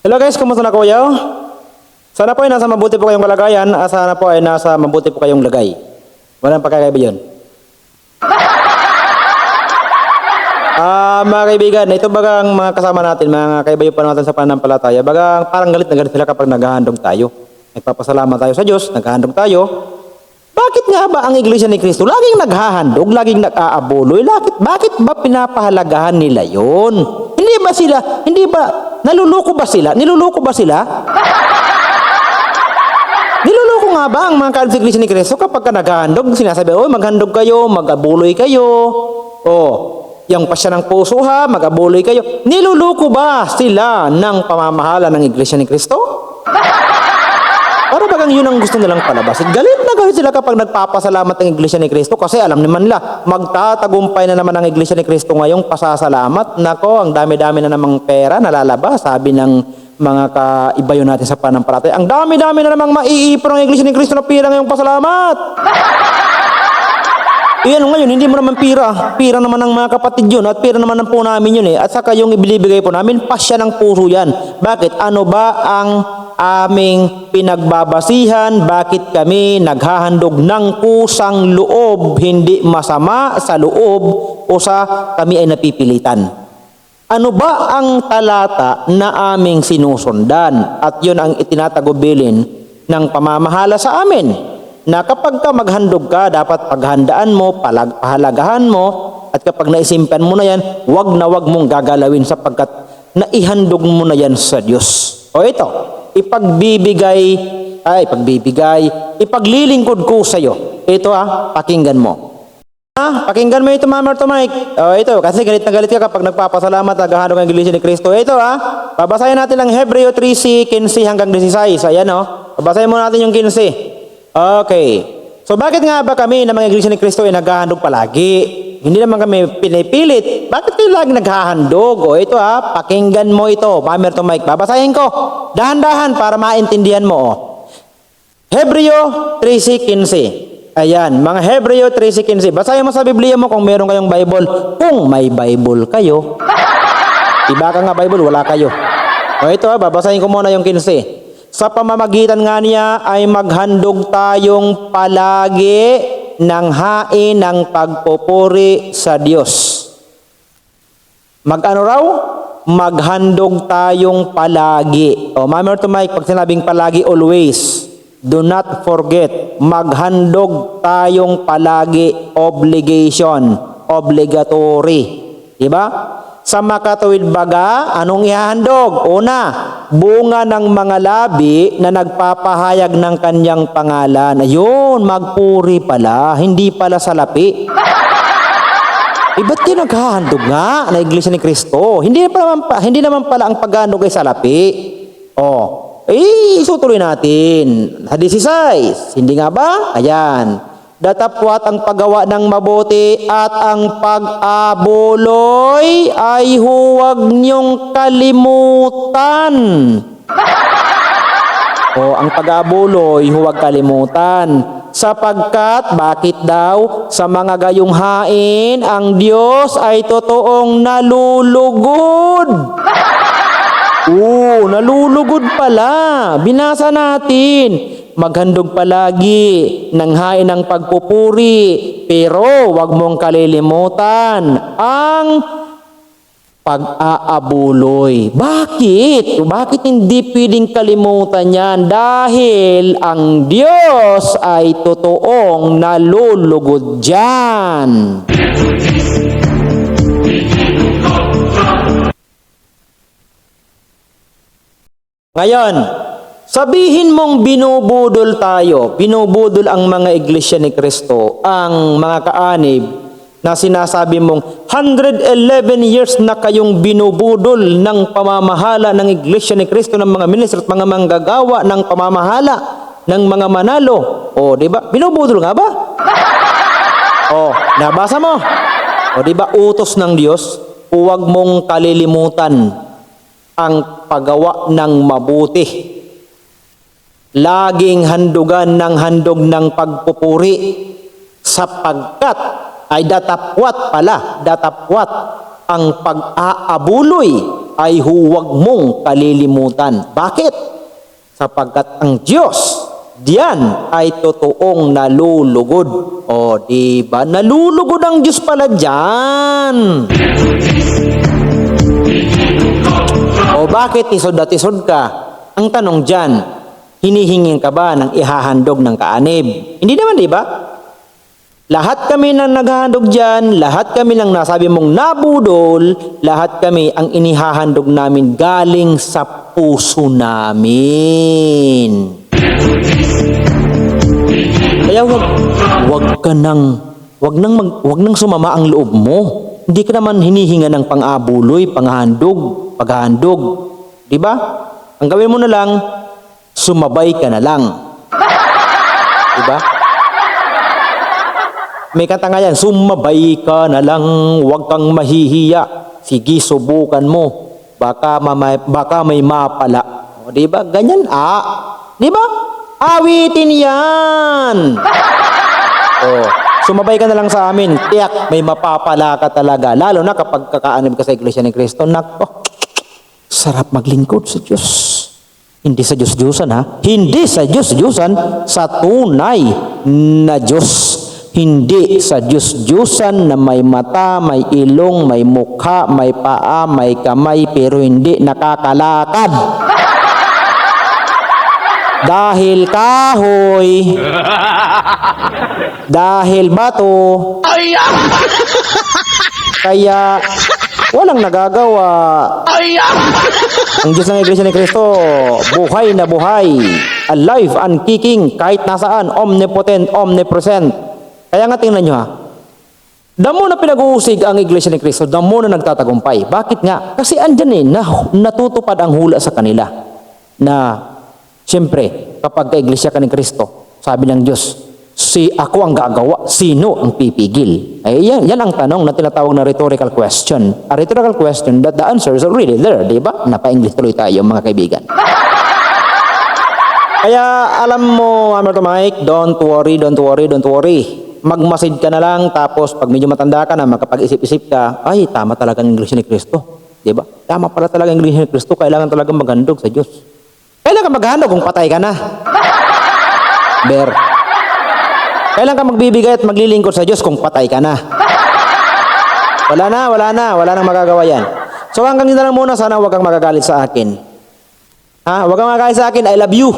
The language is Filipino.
Hello guys, kumusta na kuya? Sana po ay nasa mabuti po kayong kalagayan at sana po ay nasa mabuti po kayong lagay. Walang pagkakaiba yun. Ah, mga kaibigan, ito bagang mga kasama natin, mga kaibayo pa natin sa pananampalataya, bagang parang galit na galit sila kapag naghahandog tayo. Nagpapasalamat tayo sa Diyos, naghahandog tayo. Bakit nga ba ang Iglesia ni Cristo laging naghahandog, laging nag-aabuloy? Bakit, bakit ba pinapahalagahan nila yon? Ba sila, hindi ba, naluluko ba sila? Niluluko ba sila? Niluluko nga ba ang mga Iglesia ni Cristo kapag ka naghahandog, sinasabi, oh, maghandog kayo, mag-abuloy kayo. Oh, yung pasya ng puso ha, mag-abuloy kayo. Niluluko ba sila ng pamamahala ng Iglesia ni Cristo? Para bagang yun ang gusto nilang palabasin. Galit galit sila kapag nagpapasalamat ng Iglesia ni Cristo kasi alam naman nila, magtatagumpay na naman ang Iglesia ni Cristo ngayong pasasalamat. Nako, ang dami-dami na namang pera nalalabas, sabi ng mga kaibayo natin sa panampalataya. Ang dami-dami na namang maiipon ng Iglesia ni Cristo na pira ngayong pasalamat. Iyan ngayon, hindi mo naman pira. Pira naman ng mga kapatid yun at pira naman ng po namin yun eh. At saka yung ibinibigay po namin, pasya ng puso yan. Bakit? Ano ba ang aming pinagbabasihan? Bakit kami naghahandog ng kusang loob, hindi masama sa loob o sa kami ay napipilitan? Ano ba ang talata na aming sinusundan? At yun ang itinatagubilin ng pamamahala sa amin na kapag ka maghandog ka, dapat paghandaan mo, palag, pahalagahan mo, at kapag naisimpan mo na yan, wag na wag mong gagalawin sapagkat naihandog mo na yan sa Diyos. O ito, ipagbibigay, ay, ipagbibigay, ipaglilingkod ko sa iyo. Ito ah, pakinggan mo. Ah, pakinggan mo ito, Mama to Mike. O ito, kasi galit na galit ka kapag nagpapasalamat at naghahanap ng Iglesia ni Kristo. Ito ah, babasahin natin lang Hebreo 3, 15 hanggang 16. Ayan oh, babasahin mo natin yung 15. Okay. So bakit nga ba kami na mga iglesia ni Kristo ay naghahandog palagi? Hindi naman kami pinipilit. Bakit kayo lagi naghahandog? O ito ha, pakinggan mo ito. Mamer to Mike. Babasahin ko. Dahan-dahan para maintindihan mo. Oh. Hebreo 3.15. Ayan, mga Hebreo 3.15. Basahin mo sa Biblia mo kung meron kayong Bible. Kung may Bible kayo. Iba ka nga Bible, wala kayo. O ito ha, babasahin ko muna yung 15. Sa pamamagitan nga niya ay maghandog tayong palagi ng hain ng pagpupuri sa Diyos. Mag-ano raw? Maghandog tayong palagi. O, Mama to Mike, pag sinabing palagi, always. Do not forget, maghandog tayong palagi, obligation, obligatory. Diba? Sa makatawid baga, anong ihahandog? Una, bunga ng mga labi na nagpapahayag ng kanyang pangalan. Ayun, magpuri pala, hindi pala salapi. Eh, ba't yun naghahandog nga na Iglesia ni Kristo? Hindi, naman, pa, hindi naman pala ang paghandog ay salapi. Oh, eh, isutuloy natin. Sa 16, hindi nga ba? Ayan. Datapwat ang paggawa ng mabuti at ang pag-abuloy ay huwag niyong kalimutan. O ang pag-abuloy, huwag kalimutan. Sapagkat, bakit daw, sa mga gayong hain, ang Diyos ay totoong nalulugod. Oo, nalulugod pala. Binasa natin. Maghandog palagi ng hain ng pagpupuri. Pero wag mong kalilimutan ang pag-aabuloy. Bakit? Bakit hindi pwedeng kalimutan yan? Dahil ang Diyos ay totoong nalulugod dyan. Ngayon, sabihin mong binubudol tayo, binubudol ang mga iglesia ni Kristo, ang mga kaanib, na sinasabi mong 111 years na kayong binubudol ng pamamahala ng iglesia ni Kristo ng mga minister at mga manggagawa ng pamamahala ng mga manalo. O, di ba? Binubudol nga ba? O, nabasa mo? O, di ba? Utos ng Diyos, huwag mong kalilimutan ang paggawa ng mabuti. Laging handugan ng handog ng pagpupuri sapagkat ay datapwat pala, datapwat ang pag-aabuloy ay huwag mong kalilimutan. Bakit? Sapagkat ang Diyos, diyan ay totoong nalulugod. O, di ba? Nalulugod ang Diyos pala diyan. O bakit tisod na tisod ka? Ang tanong diyan, hinihingin ka ba ng ihahandog ng kaanib? Hindi naman, di ba? Lahat kami nang naghahandog dyan, lahat kami lang nasabi mong nabudol, lahat kami ang inihahandog namin galing sa puso namin. Kaya wag, wag ka nang, wag nang, mag, wag nang sumama ang loob mo. Hindi ka naman hinihinga ng pang-abuloy, panghandog, paghahandog. Di ba? Ang gawin mo na lang, sumabay ka na lang. Di ba? May kanta nga yan, sumabay ka na lang, huwag kang mahihiya. Sige, subukan mo. Baka, mamay, baka may mapala. O, di ba? Ganyan, ah. Di ba? Awitin yan. o, sumabay ka na lang sa amin. Tiyak, may mapapala ka talaga. Lalo na kapag kakaanib ka sa Iglesia ni Cristo. Nako, sarap maglingkod sa Diyos. Hindi sa Diyos-Diyosan ha. Hindi sa Diyos-Diyosan, sa tunay na Diyos. Hindi sa Diyos-Diyosan na may mata, may ilong, may mukha, may paa, may kamay, pero hindi nakakalakad. Dahil kahoy, dahil bato, kaya walang nagagawa. Ang Diyos ng Iglesia ni Cristo, buhay na buhay, alive and kicking, kahit nasaan, omnipotent, omnipresent. Kaya nga tingnan nyo ha, damo na pinag-uusig ang Iglesia ni Cristo, damo na nagtatagumpay. Bakit nga? Kasi andyan eh, na, natutupad ang hula sa kanila. Na, siyempre, kapag ka-Iglesia ka ni Cristo, sabi ng Diyos, si ako ang gagawa, sino ang pipigil? Ay, yan, yan ang tanong na tinatawag na rhetorical question. A rhetorical question that the answer is already there, di ba? Napa-English tuloy tayo mga kaibigan. Kaya alam mo, ano to Mike, don't worry, don't worry, don't worry. Magmasid ka na lang, tapos pag medyo matanda ka na, makapag-isip-isip ka, ay, tama talaga ang Iglesia ni Cristo. Di ba? Tama pala talaga ang Iglesia ni Cristo, kailangan talaga maghandog sa Diyos. Kailan ka maghandog kung patay ka na? Ber. Kailan ka magbibigay at maglilingkod sa Diyos kung patay ka na? Wala na, wala na, wala nang magagawa yan. So hanggang dito lang muna, sana huwag kang magagalit sa akin. Ha? Huwag kang magagalit sa akin, I love you.